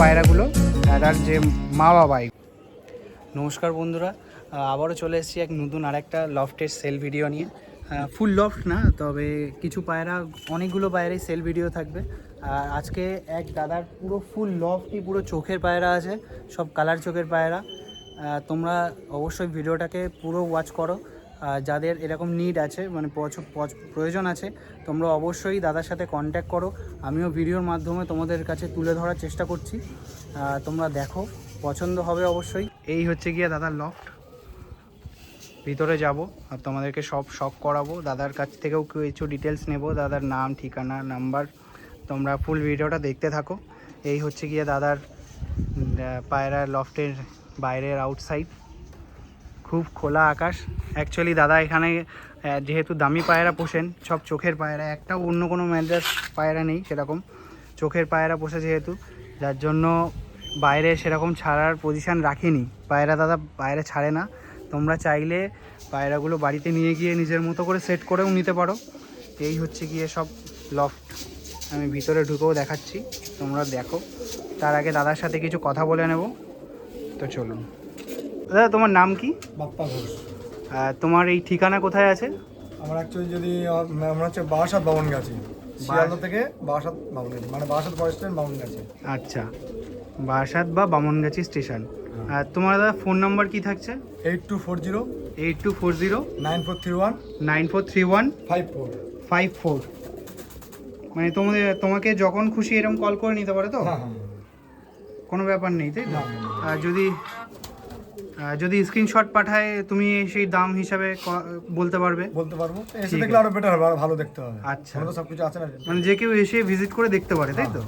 পায়রাগুলো তার যে মা বাবাই নমস্কার বন্ধুরা আবারও চলে এসেছি এক নতুন আরেকটা লফটের সেল ভিডিও নিয়ে। ফুল লফট না, তবে কিছু পায়রা, অনেকগুলো পায়রাই সেল ভিডিও থাকবে। আর আজকে এক দাদার পুরো ফুল লফটই পুরো চোখের পায়রা আছে, সব কালার চোখের পায়রা। তোমরা অবশ্যই ভিডিওটাকে পুরো ওয়াচ করো। আর যাদের এরকম নিড আছে মানে প্রয়োজন আছে, তোমরা অবশ্যই দাদার সাথে কন্ট্যাক্ট করো। আমিও ভিডিওর মাধ্যমে তোমাদের কাছে তুলে ধরার চেষ্টা করছি। তোমরা দেখো, পছন্দ হবে অবশ্যই। এই হচ্ছে গিয়ে দাদার লফট ভিতরে যাব আর তোমাদেরকে সব শখ করাবো। দাদার কাছ থেকেও কিছু ডিটেলস নেব। দাদার নাম, ঠিকানা নাম্বার তোমরা ফুল ভিডিওটা দেখতে থাকো। এই হচ্ছে গিয়ে দাদার পায়রা লফটের বাইরের আউটসাইড খুব খোলা আকাশ। অ্যাকচুয়ালি দাদা, এখানে যেহেতু দামি পায়রা পোষেন, সব চোখের পায়রা, একটাও অন্য কোনো ম্যাদ্রাস পায়রা নেই সেরকম। চোখের পায়রা পোষে যেহেতু, যার জন্য বাইরে সেরকম ছাড়ার পজিশান রাখিনি। পায়রা দাদা, বাইরে ছাড়ে না। তোমরা চাইলে পায়রাগুলো বাড়িতে নিয়ে গিয়ে নিজের মতো করে সেট করেও নিতে পারো। এই হচ্ছে গিয়ে সব লফট আমি ভিতরে ঢুকেও দেখাচ্ছি, তোমরা দেখো। তার আগে দাদার সাথে কিছু কথা বলে নেব। তো চলুন। দাদা তোমার নাম কি? বাপ্পা ঘোষ। তোমার এই ঠিকানা কোথায় আছে? আমার অ্যাকচুয়ালি যদি আমরা হচ্ছে বারাসাত বামন গাছি শিয়ালদা থেকে বারাসাত বামন গাছি মানে বারাসাত ফরেস্টের বামন গাছি আচ্ছা। বারাসাত বা বামনগাছি স্টেশন আর তোমার দাদা ফোন নাম্বার কি থাকছে? Eight two four zero eight two four zero nine four three one nine four three one five four five four মানে তোমাদের তোমাকে যখন খুশি এরকম কল করে নিতে পারে তো? হ্যাঁ হ্যাঁ। কোনো ব্যাপার নেই তাই না। আর যদি যদি স্ক্রিনশট পাঠায় তুমি সেই দাম হিসাবে বলতে পারবে? বলতে পারব। এসে দেখলে আরও বেটার হবে আরও ভালো দেখতে হবে। আচ্ছা। তো সব কিছু আছে না? মানে যে কেউ এসে ভিজিট করে দেখতে পারে তাই তো?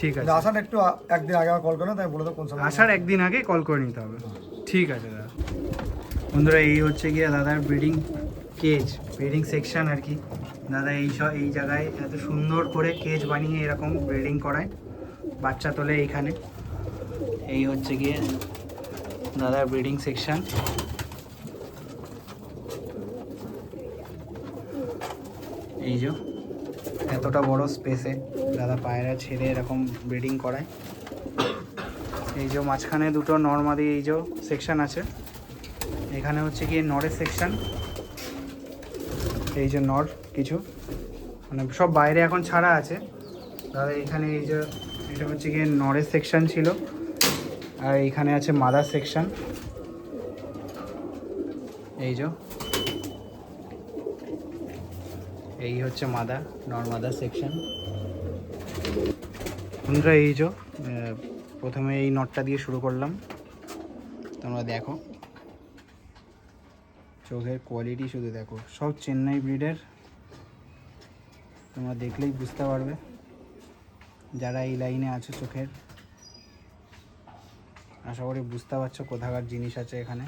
ঠিক আছে। আসার একটু একদিন আগে কল করো তাই বলে দাও কোন সময়। আসার একদিন আগে কল করে নিতে হবে। ঠিক আছে দাদা। বন্ধুরা এই হচ্ছে গিয়ে দাদার ব্রিডিং কেজ ব্রিডিং সেকশন আর কি। দাদা এই সব এই জায়গায় এত সুন্দর করে কেজ বানিয়ে এরকম ব্রিডিং করায়। বাচ্চা তোলে এইখানে। এই হচ্ছে গিয়ে দাদার ব্রিডিং সেকশন। এই যে, এতটা বড় স্পেসে দাদা পায়রা ছেড়ে এরকম ব্রিডিং করায়। এই যে, মাঝখানে দুটো নর্মাদি এই যে সেকশন আছে। এখানে হচ্ছে গিয়ে নরের সেকশন। এই যে নর কিছু। মানে সব বাইরে এখন ছাড়া আছে। দাদা, এখানে এই যে, এটা হচ্ছে গিয়ে নরের সেকশন ছিল। আর এখানে আছে মাদার সেকশন এই যে। এই হচ্ছে মাদা নর মাদার সেকশন বন্ধুরা, এই যে প্রথমে এই নটটা দিয়ে শুরু করলাম। তোমরা দেখো। চোখের কোয়ালিটি শুধু দেখো। সব চেন্নাই ব্রিডের তোমরা দেখলেই বুঝতে পারবে। যারা এই লাইনে আছে চোখের। আশা করি বুঝতে পারছ কোথাকার জিনিস আছে এখানে।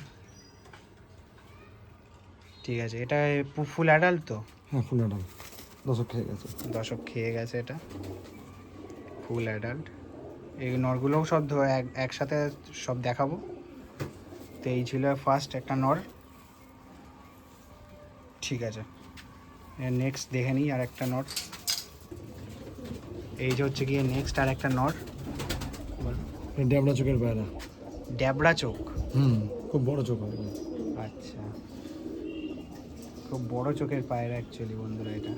ঠিক আছে এটা ফুল অ্যাডাল্ট তো? হ্যাঁ ফুল অ্যাডাল দশক খেয়ে গেছে। দশক খেয়ে গেছে এটা। ফুল অ্যাডাল্ট এই নরগুলোও সব একসাথে সব দেখাবো। তো এই ছিল ফার্স্ট একটা নর। ঠিক আছে। নেক্সট দেখে নিই আর একটা নর। এই যে হচ্ছে গিয়ে নেক্সট আর একটা নর। ড্যাবড়া চোখের পায়রা। ড্যাবড়া চোখ? হুম খুব বড় চোখ হয়। আচ্ছা। খুব বড় চোখের পায়রা অ্যাকচুয়ালি বন্ধুরা এটা।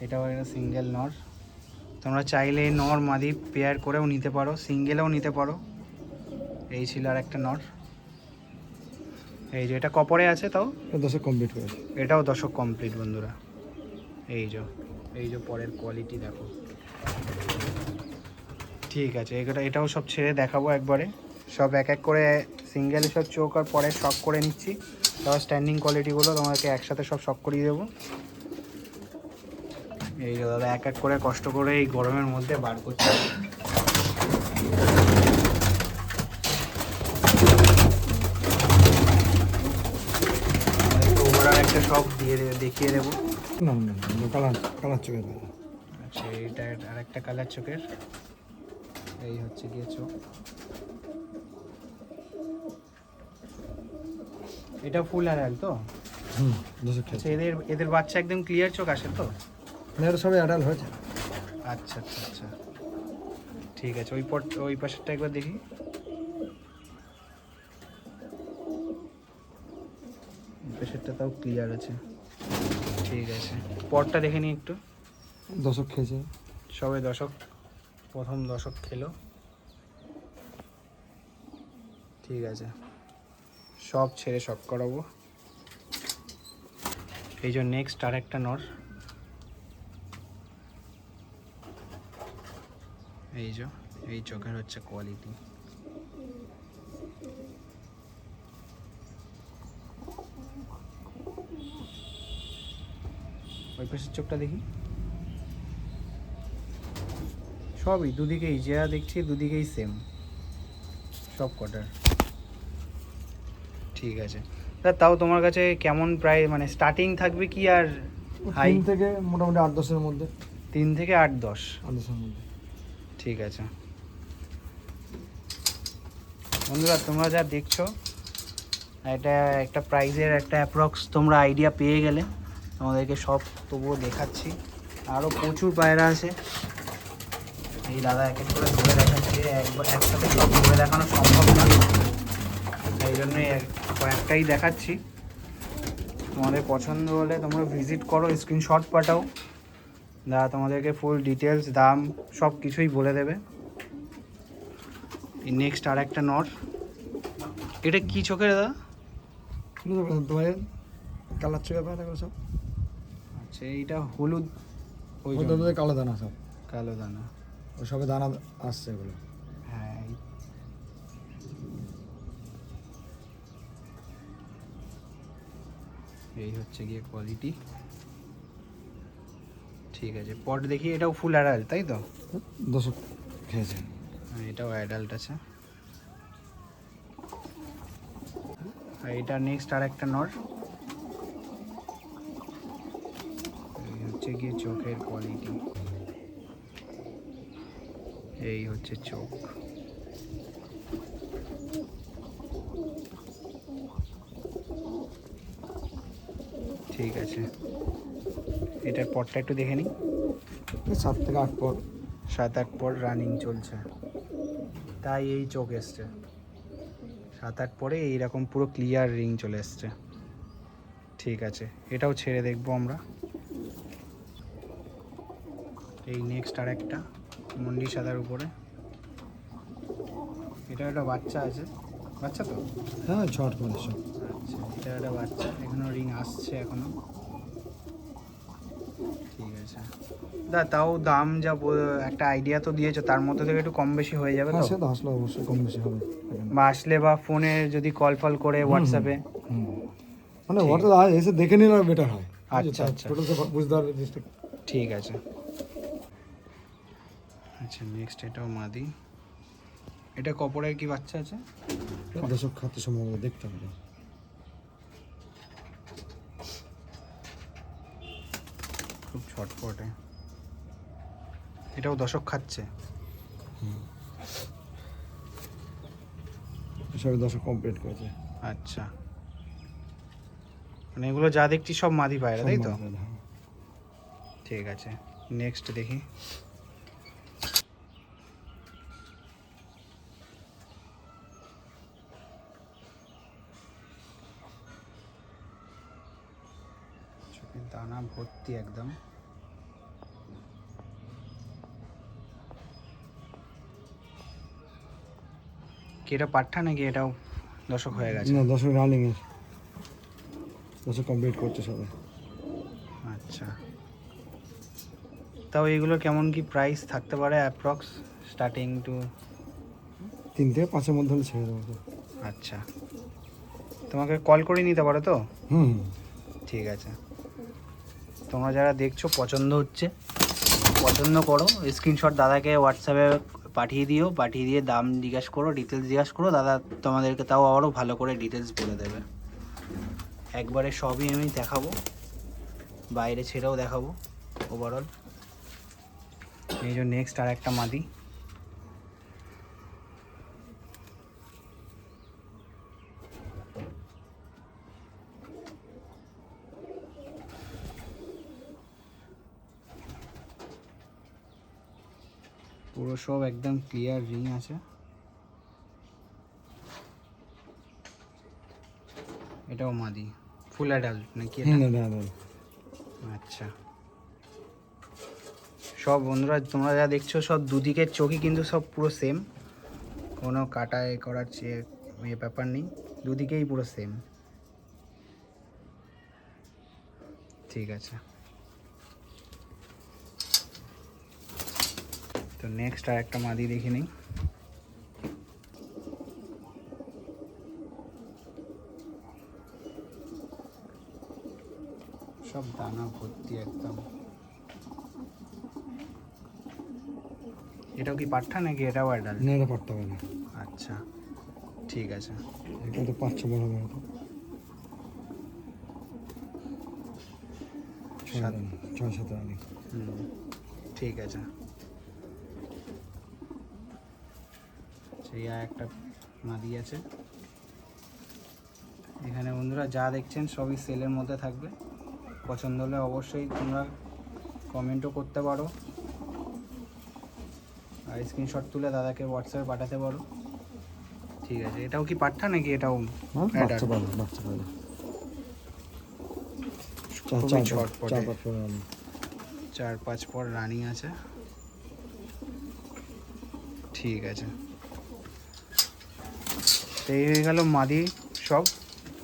এটাও একটা সিঙ্গেল নর। তোমরা চাইলে নর মাদি পেয়ার করেও নিতে পারো সিঙ্গেলেও নিতে পারো। এই ছিল আর একটা নর। এই যে এটা কপরে আছে তাও? দশক কমপ্লিট করেছে এটাও দশক কমপ্লিট বন্ধুরা। এই যে এই যে পরের কোয়ালিটি দেখো। ঠিক আছে এটা এটাও সব ছেড়ে দেখাবো একবারে। সব এক এক করে সিঙ্গেল সব চোখ আর পরে শক করে নিচ্ছি। তারপর স্ট্যান্ডিং কোয়ালিটিগুলো তোমাকে একসাথে সব শক করিয়ে দেবো। এই দাদা এক এক করে কষ্ট করে এই গরমের মধ্যে বার করছে। একটা সব দিয়ে দেখিয়ে দেবো। না না না কালার কালার চোখের আচ্ছা এইটা আর একটা কালার চোখের। এই হচ্ছে গিয়ে চোখ। এটা ফুল অ্যাডাল তো? হুম আচ্ছা এদের এদের বাচ্চা একদম ক্লিয়ার চোখ আসে তো? মেয়েরা সবাই অ্যাডাল হয়েছে। আচ্ছা আচ্ছা আচ্ছা। ঠিক আছে ওই পট ওই পাশেরটা একবার দেখি। এই পাশেরটা তাও ক্লিয়ার আছে। ঠিক আছে পটটা দেখে নিই একটু। দশক খেয়েছে। সবে দশক। প্রথম দশক খেলো। ঠিক আছে। সব ছেড়ে শখ করাবো। এই যে নেক্সট আর একটা নর। এই যে, এই চোখের হচ্ছে কোয়ালিটি ওই পাশের চোখটা দেখি। সবই দুদিকেই যা দেখছি দুদিকেই সেম সব কটার। ঠিক আছে। তা তাও তোমার কাছে কেমন প্রায় মানে স্টার্টিং থাকবে কি আর হাই থেকে মোটামুটি আট দশের মধ্যে। তিন থেকে আট দশ? আট দশের মধ্যে। ঠিক আছে। বন্ধুরা তোমরা যা দেখছ এটা একটা প্রাইজের একটা অ্যাপ্রক্স তোমরা আইডিয়া পেয়ে গেলে। তোমাদেরকে সব তবুও দেখাচ্ছি। আরও প্রচুর পায়রা আছে। এই দাদা এক এক করে ধরে দেখাচ্ছে। একবার একসাথে সব ধরে দেখানো সম্ভব না। এই জন্যই কয়েকটাই দেখাচ্ছি। তোমাদের পছন্দ হলে তোমরা ভিজিট করো স্ক্রিনশট পাঠাও। দাদা তোমাদেরকে ফুল ডিটেলস দাম সব কিছুই বলে দেবে। নেক্সট আর একটা নট এটা কি চোখের দাদা? তোমার কালার চোখে পায় সব? আচ্ছা এইটা হলুদ। ওই কালো দানা সব। কালো দানা। সবে দানা আসছে এগুলো। হ্যাঁ। এই- হচ্ছে গিয়ে কোয়ালিটি ঠিক আছে পট দেখি এটাও ফুল অ্যাডাল্ট তাই তো? দশক খেয়েছে। হ্যাঁ, এটাও অ্যাডাল্ট আছে। আর এটা নেক্সট আর একটা নর। এই হচ্ছে গিয়ে চোখের কোয়ালিটি এই হচ্ছে চোখ। ঠিক আছে। এটার পরটা একটু দেখে নিই। সাত থেকে আট পর সাত আট পর রানিং চলছে। তাই এই চোখ এসছে। সাত আট পরে এইরকম পুরো ক্লিয়ার রিং চলে এসছে। ঠিক আছে এটাও ছেড়ে দেখব আমরা। এই নেক্সট আর একটা মন্ডি সাদার উপরে। এটা একটা বাচ্চা আছে। বাচ্চা তো? হ্যাঁ ছট পরে সব। আচ্ছা এটা একটা বাচ্চা। এখনও রিং আসছে এখনও। ঠিক আছে। দা তাও দাম যা একটা আইডিয়া তো দিয়েছ তার মধ্যে থেকে একটু কম বেশি হয়ে যাবে হ্যাঁ তো সে আসলে অবশ্যই কম বেশি হবে। বা আসলে বা ফোনে যদি কল ফল করে হোয়াটসঅ্যাপে মানে আজ এসে দেখে নিলে বেটার হয়। আচ্ছা, আচ্ছা। বুঝতে পারবে ঠিক আছে। আচ্ছা নেক্সট এটাও মাদি। এটা কপরের কি বাচ্চা আছে? দশক খাতে সম্ভবত দেখতে হবে। খুব ছটপটে এটাও দশক খাচ্ছে। সবে দশক কমপ্লিট করেছে। আচ্ছা। মানে এগুলো যা দেখছি সব মাদি পায়রা তাই তো? হ্যাঁ। ঠিক আছে। নেক্সট দেখি চোখের দানা ভর্তি একদম। কি এটা পাঠা নাকি এটাও দশক হয়ে গেছে? না দশক রানিং এর। দশক কমপ্লিট করছে সবাই। আচ্ছা। তাও এগুলো কেমন কি প্রাইস থাকতে পারে অ্যাপ্রক্স স্টার্টিং টু তিন থেকে পাঁচের মধ্যে হলে ছেড়ে দেবো। আচ্ছা। তোমাকে কল করে নিতে পারো তো? হুম হুম। ঠিক আছে। তোমরা যারা দেখছ, পছন্দ হচ্ছে, পছন্দ করো। স্ক্রিনশট দাদাকে হোয়াটসঅ্যাপে পাঠিয়ে দিও, পাঠিয়ে দিয়ে দাম জিজ্ঞাসা করো ডিটেলস জিজ্ঞাসা করো। দাদা তোমাদেরকে তাও আবারও ভালো করে ডিটেলস বলে দেবে। একবারে সবই আমি দেখাবো, বাইরে ছেড়েও দেখাবো ওভারঅল এই যে নেক্সট আর একটা মাদি। পুরো সব একদম ক্লিয়ার রিং আছে। এটাও মাদি। ফুল অ্যাডাল্ট নাকি আচ্ছা। সব বন্ধুরা তোমরা যা দেখছ সব দুদিকের চোখই কিন্তু সব পুরো সেম কোনো কাটায় করার চেয়ে এ ব্যাপার নেই দুদিকেই পুরো সেম ঠিক আছে। তো নেক্সট আর একটা মাদি দেখে নিই। সব দানা ভর্তি একদম। এটাও কি পাঠা নাকি এটাও অ্যাডাল্ট না এটা হবে না। আচ্ছা ঠিক আছে। এটা তো পাঁচ ছ বড় বড় ছয় সাত। ঠিক আছে। আর একটা মাদি আছে। এখানে বন্ধুরা যা দেখছেন সবই সেলের মধ্যে থাকবে। পছন্দ হলে অবশ্যই তোমরা কমেন্টও করতে পারো। আর স্ক্রিনশট তুলে দাদাকে হোয়াটসঅ্যাপে পাঠাতে পারো। ঠিক আছে এটাও কি পাঠা নাকি এটাও? বাচ্চা পাবে বাচ্চা পাবে রানি চার পাঁচ পর রানিং আছে। ঠিক আছে। তো এই হয়ে গেল মাদি সব।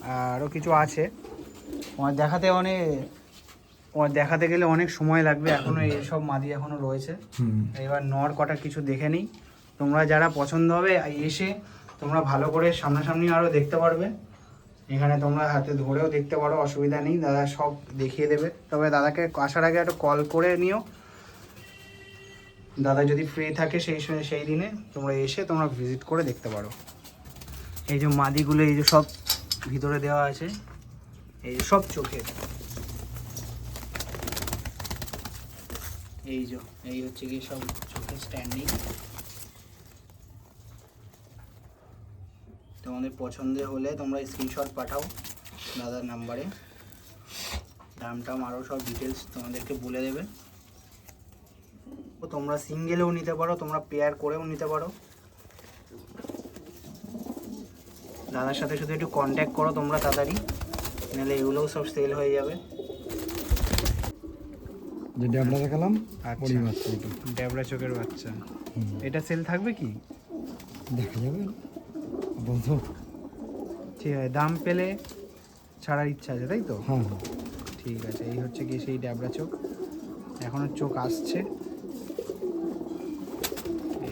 আরও কিছু আছে। তোমার দেখাতে অনেক তোমার দেখাতে গেলে অনেক সময় লাগবে। এখনও এইসব মাদি এখনও রয়েছে। এবার নর কটা কিছু দেখে নিই। তোমরা যারা পছন্দ হবে এসে তোমরা ভালো করে সামনাসামনি আরও দেখতে পারবে। এখানে তোমরা হাতে ধরেও দেখতে পারো অসুবিধা নেই। দাদা সব দেখিয়ে দেবে। তবে দাদাকে আসার আগে একটা কল করে নিও। দাদা যদি ফ্রি থাকে সেই সময়- সেই দিনে তোমরা এসে তোমরা ভিজিট করে দেখতে পারো। এই যে মাদিগুলো, এই যে সব ভিতরে দেওয়া আছে। এই যে সব চোখের এই যে, এই হচ্ছে কি সব চোখের স্ট্যান্ডিং তোমাদের পছন্দের হলে তোমরা স্ক্রিনশট পাঠাও দাদার নাম্বারে। দাম টাম আরও সব ডিটেলস তোমাদেরকে বলে দেবে। তোমরা সিঙ্গেলেও নিতে পারো, তোমরা পেয়ার করেও নিতে পারো। দাদার সাথে শুধু একটু কন্ট্যাক্ট করো তোমরা তাড়াতাড়ি। নাহলে এগুলোও সব সেল হয়ে যাবে। যে ড্যাবলা দেখালাম আচ্ছা। চোখের বাচ্চা। হুম। এটা সেল থাকবে কি? দেখা যাবে। বন্ধু। ঠিক আছে দাম পেলে ছাড়ার ইচ্ছা আছে তাই তো? হ্যাঁ। ঠিক আছে এই হচ্ছে কি সেই চোখ। এখনও চোখ আসছে।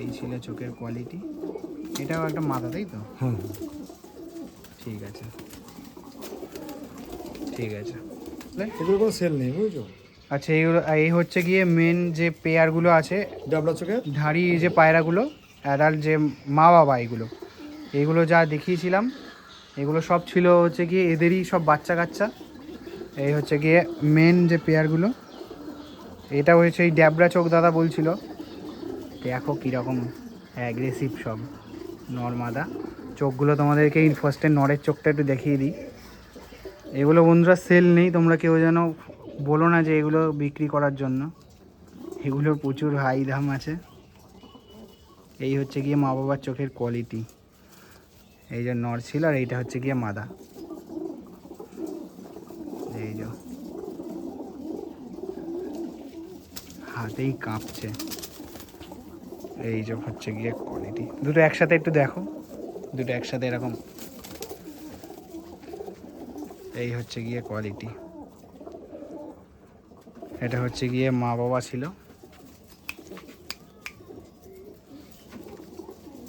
এই ছিল চোখের কোয়ালিটি এটাও একটা মাথা তাই তো? হ্যাঁ। ঠিক আছে। ঠিক আছে। এগুলো কোনো সেল নেই বুঝছ? আচ্ছা এইগুলো এই হচ্ছে গিয়ে মেন যে পেয়ারগুলো আছে ডাবলা চোখে? ধাড়ি যে পায়রাগুলো অ্যাডাল্ট যে মা বাবা এগুলো এগুলো যা দেখিয়েছিলাম এগুলো সব ছিল হচ্ছে গিয়ে এদেরই সব বাচ্চা কাচ্চা। এই হচ্ছে গিয়ে মেন যে পেয়ারগুলো এটা হয়েছে এই ড্যাবরা চোখ দাদা বলছিল। দেখো কীরকম অ্যাগ্রেসিভ সব নর্মাদা। চোখগুলো তোমাদেরকে ফার্স্টে নরের চোখটা একটু দেখিয়ে দিই। এগুলো বন্ধুরা সেল নেই, তোমরা কেউ যেন বলো না যে এগুলো বিক্রি করার জন্য। এগুলোর প্রচুর হাই দাম আছে। এই হচ্ছে গিয়ে মা বাবার চোখের কোয়ালিটি এই যে নর ছিল আর এইটা হচ্ছে গিয়ে মাদা। এই যে। হাতেই কাঁপছে। এই যে হচ্ছে গিয়ে কোয়ালিটি দুটো একসাথে একটু দেখো। দুটো একসাথে এরকম। এই হচ্ছে গিয়ে কোয়ালিটি এটা হচ্ছে গিয়ে মা বাবা ছিল।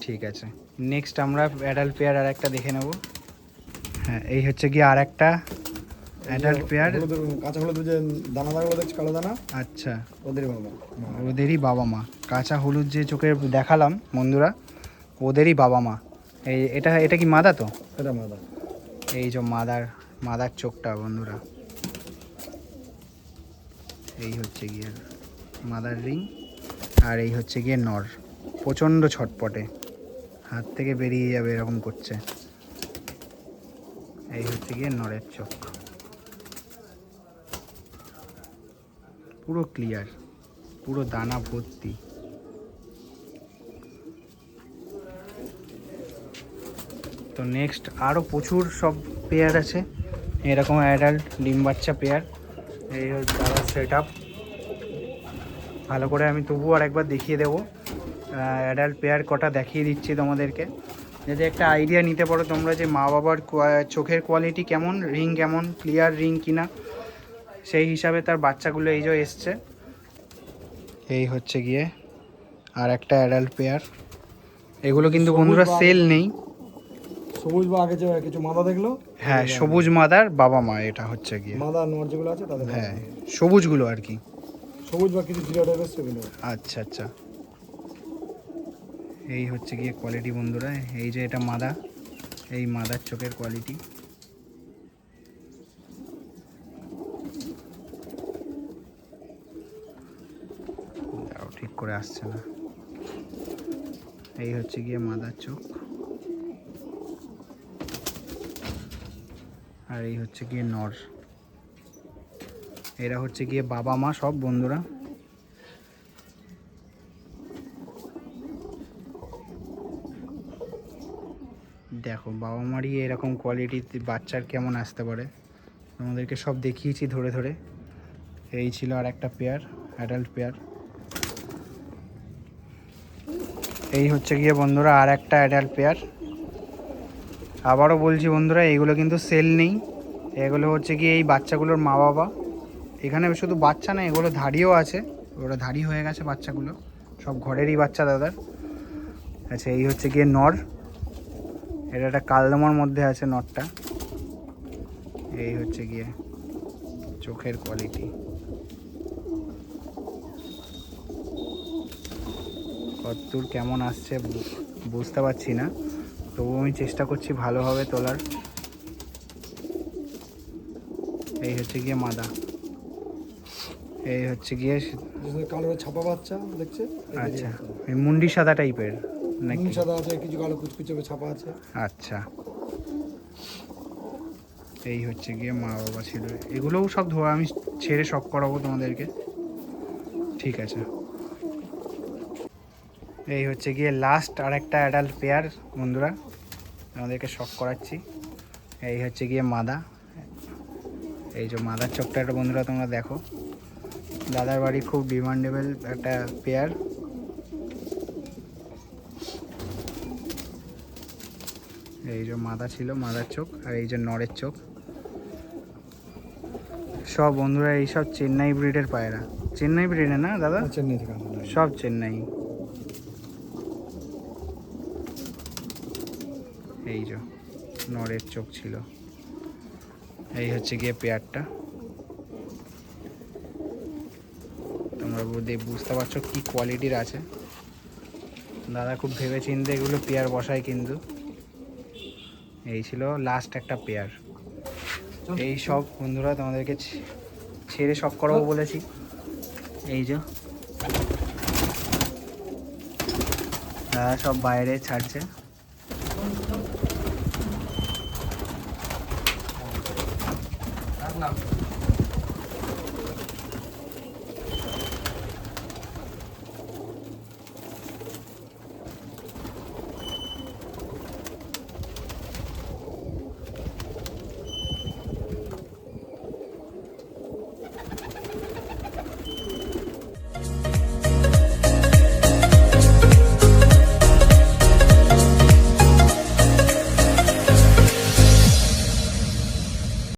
ঠিক আছে। নেক্সট আমরা অ্যাডাল্ট পেয়ার আর একটা দেখে নেব। হ্যাঁ এই হচ্ছে গিয়ে আর একটা অ্যাডাল্ট পেয়ার কাঁচা হলুদের যে দানা দানাগুলো দেখছি কালো দানা? আচ্ছা। ওদের বাবা ওদেরই বাবা মা। কাঁচা হলুদ যে চোখের দেখালাম বন্ধুরা ওদেরই বাবা মা। এই এটা এটা কি মাদা তো? এটা মাদা। এই যে মাদার মাদার চোখটা বন্ধুরা। এই হচ্ছে গিয়ে মাদার রিং আর এই হচ্ছে গিয়ে নর। প্রচণ্ড ছটপটে। হাত থেকে বেরিয়ে যাবে এরকম করছে। এই হচ্ছে গিয়ে নরের চোখ। পুরো ক্লিয়ার পুরো দানা ভর্তি। তো নেক্সট আরও প্রচুর সব পেয়ার আছে। এরকম অ্যাডাল্ট ডিম বাচ্চা পেয়ার এই হচ্ছে দাদার সেট আপ ভালো করে আমি তবুও আর একবার দেখিয়ে দেবো। অ্যাডাল্ট পেয়ার কটা দেখিয়ে দিচ্ছি তোমাদেরকে। যাতে একটা আইডিয়া নিতে পারো তোমরা যে মা বাবার চোখের কোয়ালিটি কেমন রিং কেমন ক্লিয়ার রিং কিনা সেই হিসাবে তার বাচ্চাগুলো এই যে এসছে। এই হচ্ছে গিয়ে আর একটা অ্যাডাল্ট পেয়ার এগুলো কিন্তু বন্ধুরা সেল নেই। সবুজ বা আগে যে কিছু মাদা দেখল? হ্যাঁ সবুজ মাদার বাবা মা এটা হচ্ছে গিয়ে। মাদা নর যেগুলো আছে তাদের হ্যাঁ সবুজগুলো আর কি। সবুজ বা কিছু জিরো টাইপের সেগুলো। আচ্ছা আচ্ছা। এই হচ্ছে গিয়ে কোয়ালিটি বন্ধুরা এই যে এটা মাদা এই মাদার চোখের কোয়ালিটি ঠিক করে আসছে না। এই হচ্ছে গিয়ে মাদার চোখ। আর এই হচ্ছে গিয়ে নর। এরা হচ্ছে গিয়ে বাবা, মা সব বন্ধুরা। দেখো, বাবা মারই এরকম কোয়ালিটির বাচ্চার কেমন আসতে পারে। তোমাদেরকে সব দেখিয়েছি ধরে ধরে। এই ছিল আর একটা পেয়ার অ্যাডাল্ট পেয়ার এই হচ্ছে গিয়ে বন্ধুরা, আর একটা অ্যাডাল্ট পেয়ার আবারও বলছি বন্ধুরা এইগুলো কিন্তু সেল নেই। এগুলো হচ্ছে গিয়ে এই বাচ্চাগুলোর মা বাবা এখানে শুধু বাচ্চা না, এগুলো ধাড়িও আছে। ওরা ধাড়ি হয়ে গেছে বাচ্চাগুলো। সব ঘরেরই বাচ্চা দাদার। আচ্ছা এই হচ্ছে গিয়ে নর। এটা একটা কালদমার মধ্যে আছে নটটা এই হচ্ছে গিয়ে চোখের কোয়ালিটি কতদূর কেমন আসছে বুঝতে পারছি না। তবুও আমি চেষ্টা করছি ভালোভাবে তোলার। এই হচ্ছে গিয়ে মাদা। এই হচ্ছে গিয়ে কালো ছাপা বাচ্চা দেখছে? আচ্ছা। এই মুন্ডি সাদা টাইপের নাকি? সাদা আছে কিছু কালো কুচকুচে ছাপা আছে। আচ্ছা। এই হচ্ছে গিয়ে মা বাবা ছিল। এগুলোও সব ধোয়া আমি ছেড়ে সব করাবো তোমাদেরকে। ঠিক আছে। এই হচ্ছে গিয়ে লাস্ট আর একটা অ্যাডাল্ট পেয়ার বন্ধুরা। আমাদেরকে শখ করাচ্ছি। এই হচ্ছে গিয়ে মাদা। এই যে মাদার চোখটা একটা বন্ধুরা তোমরা দেখো। দাদার বাড়ি খুব ডিমান্ডেবল একটা পেয়ার এই যে মাদা ছিল মাদার চোখ আর এই যে নরের চোখ। সব বন্ধুরা এইসব চেন্নাই ব্রিডের পায়রা। চেন্নাই ব্রিডে না দাদা? চেন্নাই থেকে সব চেন্নাই। এই যে নরের চোখ ছিল। এই হচ্ছে গিয়ে পেয়ারটা। তোমরা বুঝতে- বুঝতে পারছ কি কোয়ালিটির আছে। দাদা খুব ভেবে চিনতে এগুলো পেয়ার বসায় কিন্তু। এই ছিল লাস্ট একটা পেয়ার। এই সব বন্ধুরা তোমাদেরকে ছেড়ে সব করাবো বলেছি। এই যে। দাদা সব বাইরে ছাড়ছে। নাম